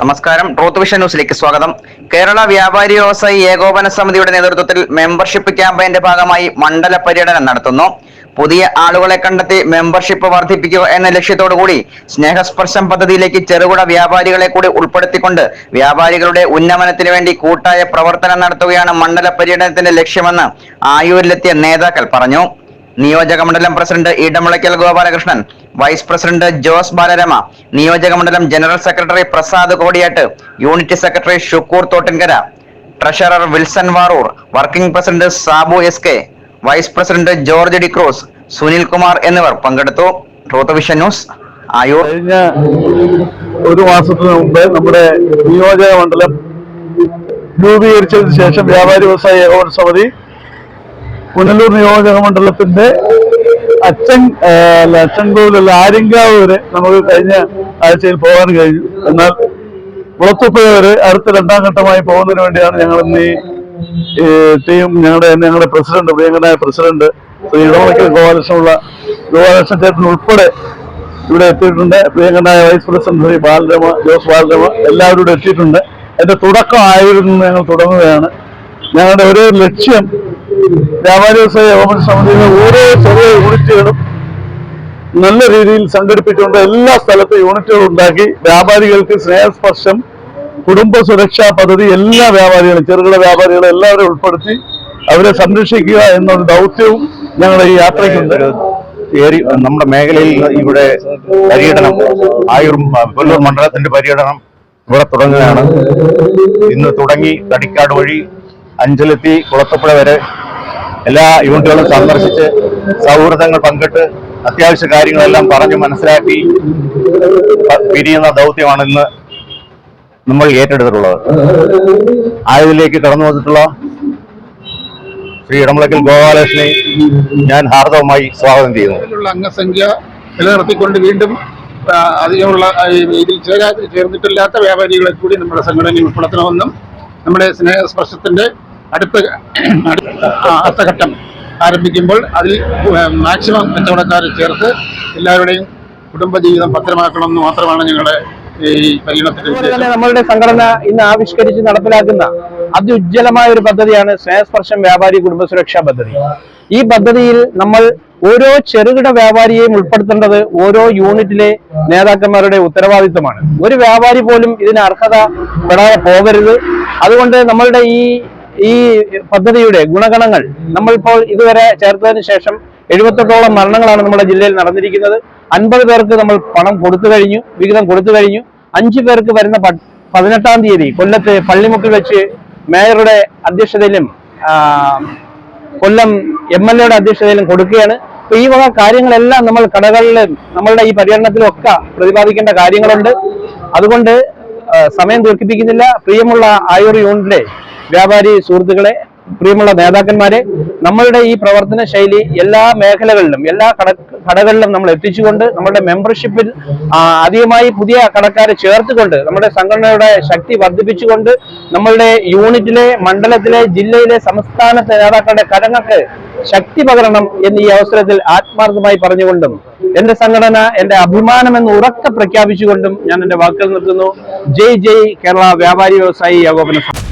നമസ്കാരം. Truth vision ന്യൂസിലേക്ക് സ്വാഗതം. കേരള വ്യാപാരി വ്യവസായി ഏകോപന സമിതിയുടെ നേതൃത്വത്തിൽ മെമ്പർഷിപ്പ് ക്യാമ്പയിന്റെ ഭാഗമായി മണ്ഡല പര്യടനം നടത്തുന്നു. പുതിയ ആളുകളെ കണ്ടെത്തി മെമ്പർഷിപ്പ് വർദ്ധിപ്പിക്കുക എന്ന ലക്ഷ്യത്തോടു കൂടി സ്നേഹസ്പർശം പദ്ധതിയിലേക്ക് ചെറുകിട വ്യാപാരികളെ കൂടി ഉൾപ്പെടുത്തിക്കൊണ്ട് വ്യാപാരികളുടെ ഉന്നമനത്തിന് വേണ്ടി കൂട്ടായ പ്രവർത്തനം നടത്തുകയാണ് മണ്ഡല പര്യടനത്തിന്റെ ലക്ഷ്യമെന്ന് ആയൂരിലെത്തിയ നേതാക്കൾ പറഞ്ഞു. നിയോജക മണ്ഡലം president Idamulakkal Gopalakrishnan vice president Jose Balarama നിയോജക മണ്ഡലം general secretary Prasad Kodiyattu unit secretary Shukkur Thottinkara treasurer Wilson Varoor working president Sabu S K vice president George D'Cruz Sunil Kumar എന്നിവർ പങ്കെടുത്തു. Truth vision news Ayoor. കഴിഞ്ഞ ഒരു മാസത്തിന് മുമ്പ് നമ്മുടെ നിയോജക മണ്ഡലം രൂപീകരിച്ചതിന് ശേഷം വ്യാപാരി വ്യവസായ ഏകോപന സമിതി പുനലൂർ നിയോജക മണ്ഡലത്തിന്റെ അച്ഛൻ അച്ചൻകോവിലുള്ള ആര്യങ്കാവ് വരെ നമുക്ക് കഴിഞ്ഞ ആഴ്ചയിൽ പോകാൻ കഴിഞ്ഞു. എന്നാൽ കുളത്തുപ്പുഴ വരെ അടുത്ത രണ്ടാം ഘട്ടമായി പോകുന്നതിന് വേണ്ടിയാണ് ഞങ്ങൾ ഇന്ന് ഈ ടീം ഞങ്ങളുടെ ഞങ്ങളുടെ പ്രസിഡന്റ് പ്രിയങ്കനായ പ്രസിഡന്റ് ശ്രീ ഇടവളക്കൽ ഗോപാലകൃഷ്ണനുള്ള ഗോപാലകൃഷ്ണൻ ചേട്ടൻ ഉൾപ്പെടെ ഇവിടെ എത്തിയിട്ടുണ്ട്. പ്രിയങ്കനായ vice president Shri Balarama Jose Balarama എല്ലാവരും ഇവിടെ എത്തിയിട്ടുണ്ട്. എന്റെ തുടക്കമായിരുന്നു ഞങ്ങൾ തുടങ്ങുകയാണ്. ഞങ്ങളുടെ ഒരേ ലക്ഷ്യം വ്യാപാരി വ്യവസായ ഏകോപന സമിതിയിലെ ഓരോ ചെറിയ യൂണിറ്റുകളും നല്ല രീതിയിൽ സംഘടിപ്പിച്ചുകൊണ്ട് എല്ലാ സ്ഥലത്തും യൂണിറ്റുകൾ ഉണ്ടാക്കി വ്യാപാരികൾക്ക് സ്നേഹസ്പർശം കുടുംബ സുരക്ഷാ പദ്ധതി എല്ലാ വ്യാപാരികളും ചെറുകിട വ്യാപാരികളെ എല്ലാവരും ഉൾപ്പെടുത്തി അവരെ സംരക്ഷിക്കുക എന്നൊരു ദൗത്യവും ഞങ്ങളുടെ ഈ യാത്രയ്ക്കുണ്ട്. നമ്മുടെ മേഖലയിൽ ഇവിടെ പര്യടനം ആയുർ കൊല്ലൂർ മണ്ഡലത്തിന്റെ പര്യടനം ഇവിടെ തുടങ്ങുകയാണ്. ഇന്ന് തുടങ്ങി തടിക്കാട് വഴി അഞ്ചലെത്തി കുളത്തപ്പുഴ വരെ എല്ലാ യൂണിറ്റുകളും സന്ദർശിച്ച് സൗഹൃദങ്ങൾ പങ്കിട്ട് അത്യാവശ്യ കാര്യങ്ങളെല്ലാം പറഞ്ഞു മനസ്സിലാക്കി പിരിയുന്ന ദൗത്യമാണ് ഇന്ന് നമ്മൾ ഏറ്റെടുത്തിട്ടുള്ളത്. ആയതിലേക്ക് കടന്നു വന്നിട്ടുള്ള ശ്രീ ഇടമുളക്കൽ ഗോപാലകൃഷ്ണനെ ഞാൻ ഹാർദവമായി സ്വാഗതം ചെയ്യുന്നു. അംഗസംഖ്യ നിലനിർത്തിക്കൊണ്ട് വീണ്ടും അധികമുള്ള ഇതിൽ ചേരാ ചേർന്നിട്ടില്ലാത്ത വ്യാപാരികളെ കൂടി നമ്മുടെ സംഘടനയിൽ ഉൾപ്പെടുത്തണമെന്നും നമ്മുടെ സ്നേഹസ്പർശത്തിന്റെ അടുത്ത അടുത്ത ഘട്ടം ആരംഭിക്കുമ്പോൾ അതിൽ മാക്സിമം കച്ചവടക്കാരെ ചേർത്ത് എല്ലാവരുടെയും കുടുംബജീവിതം ഭദ്രമാക്കണമെന്ന് മാത്രമാണ് ഞങ്ങളുടെ ഈ ഉദ്ദേശം. നമ്മളുടെ സംഘടന ഇന്ന് ആവിഷ്കരിച്ച് നടപ്പിലാക്കുന്ന അത്യുജ്വലമായ ഒരു പദ്ധതിയാണ് സ്നേഹസ്പർശം വ്യാപാരി കുടുംബ സുരക്ഷാ പദ്ധതി. ഈ പദ്ധതിയിൽ നമ്മൾ ഓരോ ചെറുകിട വ്യാപാരിയെയും ഉൾപ്പെടുത്തേണ്ടത് ഓരോ യൂണിറ്റിലെ നേതാക്കന്മാരുടെ ഉത്തരവാദിത്തമാണ് ഒരു വ്യാപാരി പോലും ഇതിന് അർഹത പെടാതെ പോകരുത്. അതുകൊണ്ട് നമ്മളുടെ ഈ ഈ പദ്ധതിയുടെ ഗുണഗണങ്ങൾ നമ്മളിപ്പോൾ ഇതുവരെ ചേർത്തതിന് ശേഷം എഴുപത്തെട്ടോളം മരണങ്ങളാണ് നമ്മുടെ ജില്ലയിൽ നടന്നിരിക്കുന്നത്. അൻപത് പേർക്ക് നമ്മൾ പണം കൊടുത്തു കഴിഞ്ഞു വിഹിതം കൊടുത്തു കഴിഞ്ഞു. അഞ്ചു പേർക്ക് വരുന്ന പതിനെട്ടാം തീയതി കൊല്ലത്ത് പള്ളിമുക്കിൽ വെച്ച് മേയറുടെ അധ്യക്ഷതയിലും കൊല്ലം എം എൽ എയുടെ അധ്യക്ഷതയിലും കൊടുക്കുകയാണ്. അപ്പൊ ഈ വക കാര്യങ്ങളെല്ലാം നമ്മൾ കടകളിലും നമ്മളുടെ ഈ പര്യടനത്തിലും ഒക്കെ പ്രതിപാദിക്കേണ്ട കാര്യങ്ങളുണ്ട്. അതുകൊണ്ട് സമയം ദീർഘിപ്പിക്കുന്നില്ല. പ്രിയമുള്ള ആയൂർ യൂണിറ്റിലെ വ്യാപാരി സുഹൃത്തുക്കളെ പ്രിയമുള്ള നേതാക്കന്മാരെ നമ്മളുടെ ഈ പ്രവർത്തന ശൈലി എല്ലാ മേഖലകളിലും എല്ലാ കട കടകളിലും നമ്മൾ എത്തിച്ചുകൊണ്ട് നമ്മുടെ മെമ്പർഷിപ്പിൽ അധികമായി പുതിയ കടക്കാരെ ചേർത്തുകൊണ്ട് നമ്മുടെ സംഘടനയുടെ ശക്തി വർദ്ധിപ്പിച്ചുകൊണ്ട് നമ്മളുടെ യൂണിറ്റിലെ മണ്ഡലത്തിലെ ജില്ലയിലെ സംസ്ഥാനത്തെ നേതാക്കളുടെ കരങ്ങൾക്ക് ശക്തി പകരണം എന്ന് ഈ അവസരത്തിൽ ആത്മാർത്ഥമായി പറഞ്ഞുകൊണ്ടും എന്റെ സംഘടന എന്റെ അഭിമാനം എന്ന് ഉറക്കെ പ്രഖ്യാപിച്ചുകൊണ്ടും ഞാൻ എന്റെ വാക്കുകൾ നിർത്തുന്നു ജയ് ജയ് കേരള വ്യാപാരി വ്യവസായി ഏകോപന